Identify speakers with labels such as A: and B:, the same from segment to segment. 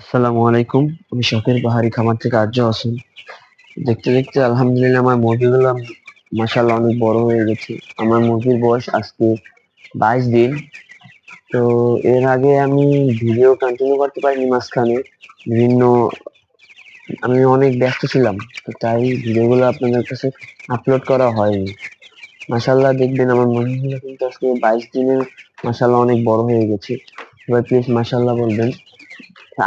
A: আসসালামু আলাইকুম। আমি শখের পাহাড়ি খামার থেকে আর্য হোসেন। দেখতে দেখতে আলহামদুলিল্লাহ আমার মুরগিগুলো মাসাল্লাহ অনেক বড় হয়ে গেছে। আমার মুরগির বয়স আজকে বাইশ দিন। তো এর আগে আমি ভিডিও কন্টিনিউ করতে পারিনি মাঝখানে। বিভিন্ন আমি অনেক ব্যস্ত ছিলাম, তো তাই ভিডিওগুলো আপনাদের কাছে আপলোড করা হয়নি। মাসাল্লাহ দেখবেন আমার মুরগিগুলো কিন্তু আজকে বাইশ দিনের মাসাল্লাহ অনেক বড় হয়ে গেছে। এবার প্লিজ মাসাল্লাহ বলবেন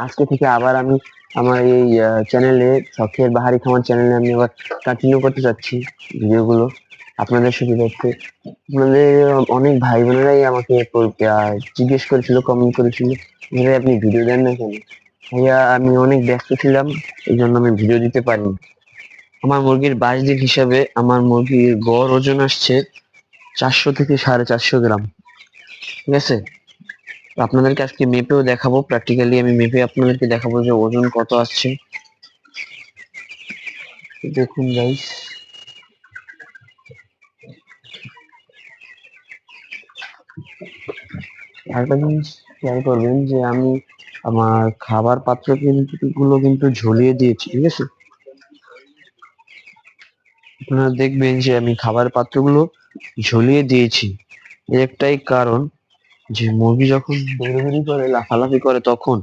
A: আজকে থেকে আবার আমি আমার এই চ্যানেলে শখের বাহারি খামার চ্যানেলে আমি আবার কন্টিনিউ করতে চাচ্ছি ভিডিওগুলো আপনাদের সুবিধার্থে আপনাদের অনেক ভাই বোনেরাই আমাকে জিজ্ঞেস করেছিল কমেন্ট করেছিল, ভাইয়া, আপনি ভিডিও দেন না কেন? ভাইয়া, আমি অনেক ব্যস্ত ছিলাম, এই জন্য আমি ভিডিও দিতে পারিনি। আমার মুরগির বাইশ দিন হিসাবে আমার মুরগির গড় ওজন আসছে চারশো থেকে সাড়ে চারশো গ্রাম। ঠিক আছে? আপনাদেরকে আজকে মেপেও দেখাবো। প্র্যাকটিক্যালি আমি মেপে আপনাদেরকে দেখাবো যে ওজন কত আসছে। দেখুন গাইস আরেকটা জিনিস খেয়াল করবেন যে আমি আমার খাবার পাত্রগুলো কিন্তু ঝুলিয়ে দিয়েছি, ঠিক আছে? আপনারা দেখবেন যে আমি খাবার পাত্রগুলো ঝুলিয়ে দিয়েছি। এর একটাই কারণ যে মুরগি যখন বেরোবেরি করে লাফালাফি করে তখন?